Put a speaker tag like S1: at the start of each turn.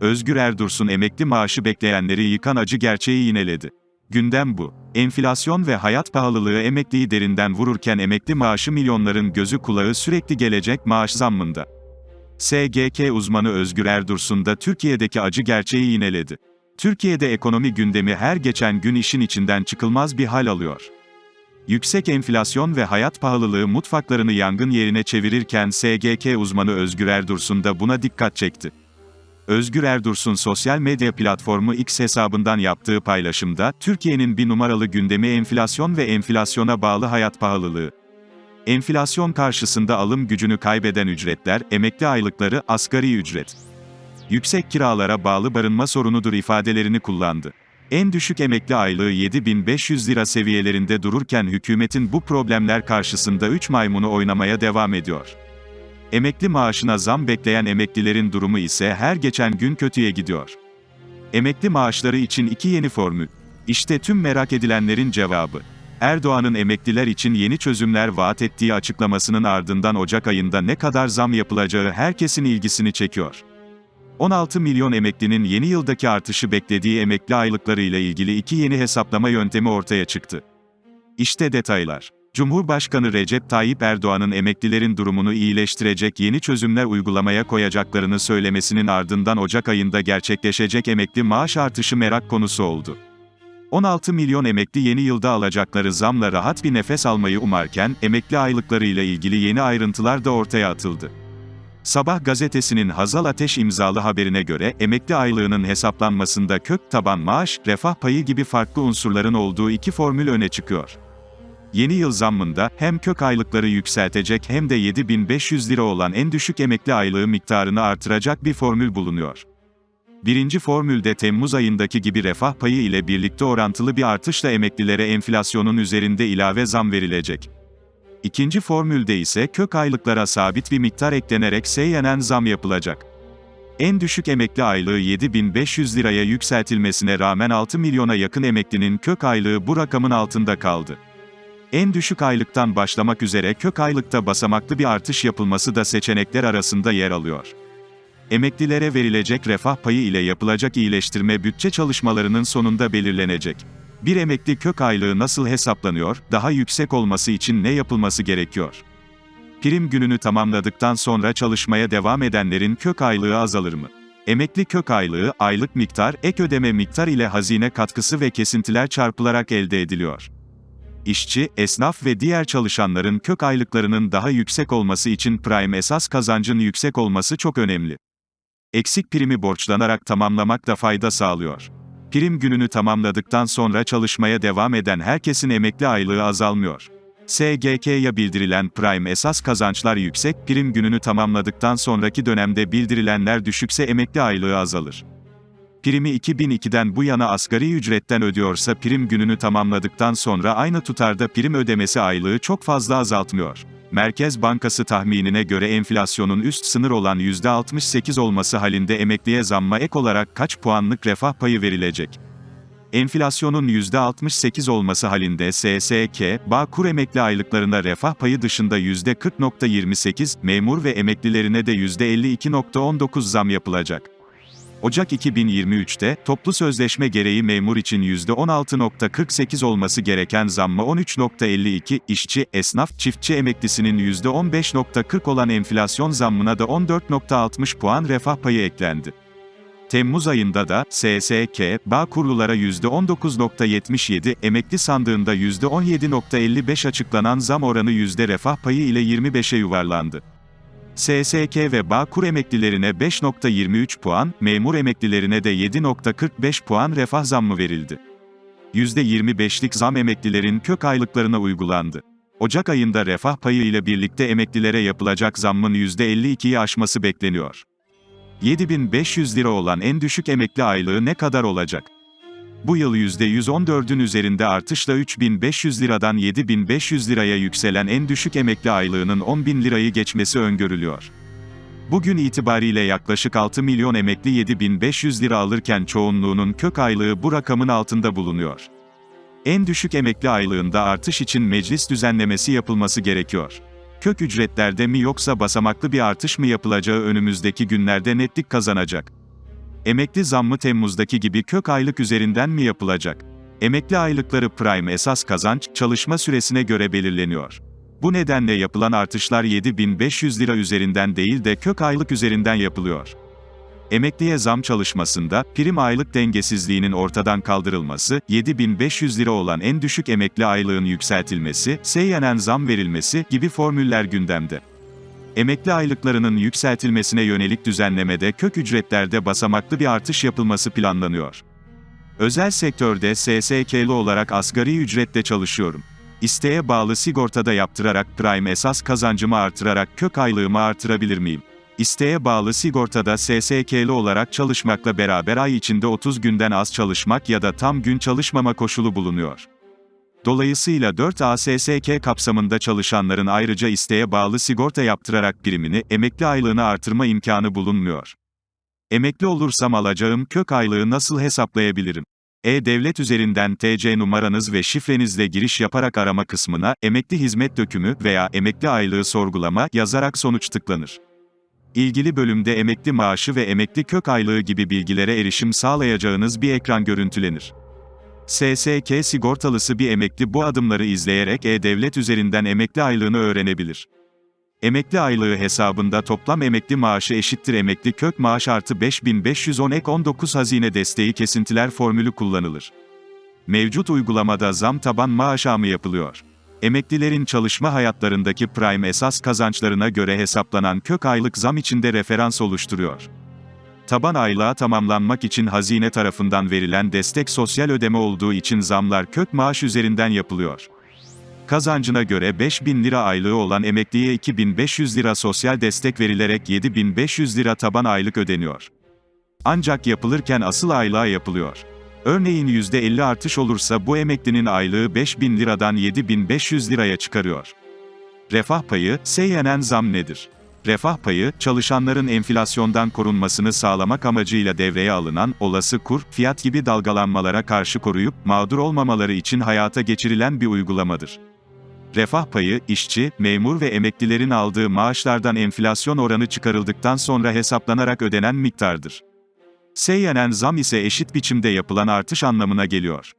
S1: Özgür Erdursun emekli maaşı bekleyenleri yıkan acı gerçeği yineledi. Gündem bu. Enflasyon ve hayat pahalılığı emekliyi derinden vururken emekli maaşı milyonların gözü kulağı sürekli gelecek maaş zammında. SGK uzmanı Özgür Erdursun da Türkiye'deki acı gerçeği yineledi. Türkiye'de ekonomi gündemi her geçen gün işin içinden çıkılmaz bir hal alıyor. Yüksek enflasyon ve hayat pahalılığı mutfaklarını yangın yerine çevirirken SGK uzmanı Özgür Erdursun da buna dikkat çekti. Özgür Erdursun sosyal medya platformu X hesabından yaptığı paylaşımda, Türkiye'nin bir numaralı gündemi enflasyon ve enflasyona bağlı hayat pahalılığı. Enflasyon karşısında alım gücünü kaybeden ücretler, emekli aylıkları, asgari ücret. Yüksek kiralara bağlı barınma sorunudur ifadelerini kullandı. En düşük emekli aylığı 7500 lira seviyelerinde dururken hükümetin bu problemler karşısında 3 maymunu oynamaya devam ediyor. Emekli maaşına zam bekleyen emeklilerin durumu ise her geçen gün kötüye gidiyor. Emekli maaşları için iki yeni formül. İşte tüm merak edilenlerin cevabı. Erdoğan'ın emekliler için yeni çözümler vaat ettiği açıklamasının ardından Ocak ayında ne kadar zam yapılacağı herkesin ilgisini çekiyor. 16 milyon emeklinin yeni yıldaki artışı beklediği emekli aylıkları ile ilgili iki yeni hesaplama yöntemi ortaya çıktı. İşte detaylar. Cumhurbaşkanı Recep Tayyip Erdoğan'ın emeklilerin durumunu iyileştirecek yeni çözümler uygulamaya koyacaklarını söylemesinin ardından Ocak ayında gerçekleşecek emekli maaş artışı merak konusu oldu. 16 milyon emekli yeni yılda alacakları zamla rahat bir nefes almayı umarken, emekli aylıkları ile ilgili yeni ayrıntılar da ortaya atıldı. Sabah gazetesinin Hazal Ateş imzalı haberine göre, emekli aylığının hesaplanmasında kök taban maaş, refah payı gibi farklı unsurların olduğu iki formül öne çıkıyor. Yeni yıl zammında, hem kök aylıkları yükseltecek hem de 7500 lira olan en düşük emekli aylığı miktarını artıracak bir formül bulunuyor. Birinci formülde Temmuz ayındaki gibi refah payı ile birlikte orantılı bir artışla emeklilere enflasyonun üzerinde ilave zam verilecek. İkinci formülde ise kök aylıklara sabit bir miktar eklenerek seyyanen zam yapılacak. En düşük emekli aylığı 7500 liraya yükseltilmesine rağmen 6 milyona yakın emeklinin kök aylığı bu rakamın altında kaldı. En düşük aylıktan başlamak üzere kök aylıkta basamaklı bir artış yapılması da seçenekler arasında yer alıyor. Emeklilere verilecek refah payı ile yapılacak iyileştirme bütçe çalışmalarının sonunda belirlenecek. Bir emekli kök aylığı nasıl hesaplanıyor, daha yüksek olması için ne yapılması gerekiyor? Prim gününü tamamladıktan sonra çalışmaya devam edenlerin kök aylığı azalır mı? Emekli kök aylığı, aylık miktar, ek ödeme miktar ile hazine katkısı ve kesintiler çarpılarak elde ediliyor. İşçi, esnaf ve diğer çalışanların kök aylıklarının daha yüksek olması için prime esas kazancın yüksek olması çok önemli. Eksik primi borçlanarak tamamlamak da fayda sağlıyor. Prim gününü tamamladıktan sonra çalışmaya devam eden herkesin emekli aylığı azalmıyor. SGK'ya bildirilen prime esas kazançlar yüksek, prim gününü tamamladıktan sonraki dönemde bildirilenler düşükse emekli aylığı azalır. Primi 2002'den bu yana asgari ücretten ödüyorsa prim gününü tamamladıktan sonra aynı tutarda prim ödemesi aylığı çok fazla azaltmıyor. Merkez Bankası tahminine göre enflasyonun üst sınır olan %68 olması halinde emekliye zamma ek olarak kaç puanlık refah payı verilecek? Enflasyonun %68 olması halinde SSK, Bağkur emekli aylıklarına refah payı dışında %40.28, memur ve emeklilerine de %52.19 zam yapılacak. Ocak 2023'te, toplu sözleşme gereği memur için %16.48 olması gereken zamma 13.52, işçi, esnaf, çiftçi emeklisinin %15.40 olan enflasyon zammına da 14.60 puan refah payı eklendi. Temmuz ayında da, SSK, bağ kurlulara %19.77, emekli sandığında %17.55 açıklanan zam oranı yüzde refah payı ile 25'e yuvarlandı. SSK ve Bağkur emeklilerine 5.23 puan, memur emeklilerine de 7.45 puan refah zammı verildi. %25'lik zam emeklilerin kök aylıklarına uygulandı. Ocak ayında refah payı ile birlikte emeklilere yapılacak zammın %52'yi aşması bekleniyor. 7500 lira olan en düşük emekli aylığı ne kadar olacak? Bu yıl %114'ün üzerinde artışla 3500 liradan 7500 liraya yükselen en düşük emekli aylığının 10.000 lirayı geçmesi öngörülüyor. Bugün itibariyle yaklaşık 6 milyon emekli 7500 lira alırken çoğunluğunun kök aylığı bu rakamın altında bulunuyor. En düşük emekli aylığında artış için meclis düzenlemesi yapılması gerekiyor. Kök ücretlerde mi yoksa basamaklı bir artış mı yapılacağı önümüzdeki günlerde netlik kazanacak. Emekli zammı Temmuz'daki gibi kök aylık üzerinden mi yapılacak? Emekli aylıkları prime esas kazanç, çalışma süresine göre belirleniyor. Bu nedenle yapılan artışlar 7500 lira üzerinden değil de kök aylık üzerinden yapılıyor. Emekliye zam çalışmasında, prim aylık dengesizliğinin ortadan kaldırılması, 7500 lira olan en düşük emekli aylığın yükseltilmesi, seyyanen zam verilmesi gibi formüller gündemde. Emekli aylıklarının yükseltilmesine yönelik düzenlemede kök ücretlerde basamaklı bir artış yapılması planlanıyor. Özel sektörde SSK'lı olarak asgari ücretle çalışıyorum. İsteğe bağlı sigortada yaptırarak prime esas kazancımı artırarak kök aylığımı artırabilir miyim? İsteğe bağlı sigortada SSK'lı olarak çalışmakla beraber ay içinde 30 günden az çalışmak ya da tam gün çalışmama koşulu bulunuyor. Dolayısıyla 4 ASSK kapsamında çalışanların ayrıca isteğe bağlı sigorta yaptırarak primini, emekli aylığını artırma imkanı bulunmuyor. Emekli olursam alacağım kök aylığı nasıl hesaplayabilirim? E-Devlet üzerinden TC numaranız ve şifrenizle giriş yaparak arama kısmına, emekli hizmet dökümü veya emekli aylığı sorgulama yazarak sonuç tıklanır. İlgili bölümde emekli maaşı ve emekli kök aylığı gibi bilgilere erişim sağlayacağınız bir ekran görüntülenir. SSK sigortalısı bir emekli bu adımları izleyerek E-Devlet üzerinden emekli aylığını öğrenebilir. Emekli aylığı hesabında toplam emekli maaşı eşittir emekli kök maaş artı 5510 ek 19 hazine desteği kesintiler formülü kullanılır. Mevcut uygulamada zam taban maaş mı yapılıyor. Emeklilerin çalışma hayatlarındaki prime esas kazançlarına göre hesaplanan kök aylık zam içinde referans oluşturuyor. Taban aylığa tamamlanmak için hazine tarafından verilen destek sosyal ödeme olduğu için zamlar kök maaş üzerinden yapılıyor. Kazancına göre 5000 lira aylığı olan emekliye 2500 lira sosyal destek verilerek 7500 lira taban aylık ödeniyor. Ancak yapılırken asıl aylığa yapılıyor. Örneğin %50 artış olursa bu emeklinin aylığı 5000 liradan 7500 liraya çıkarıyor. Refah payı, seyyanen zam nedir? Refah payı, çalışanların enflasyondan korunmasını sağlamak amacıyla devreye alınan, olası kur, fiyat gibi dalgalanmalara karşı koruyup, mağdur olmamaları için hayata geçirilen bir uygulamadır. Refah payı, işçi, memur ve emeklilerin aldığı maaşlardan enflasyon oranı çıkarıldıktan sonra hesaplanarak ödenen miktardır. Seyyanen zam ise eşit biçimde yapılan artış anlamına geliyor.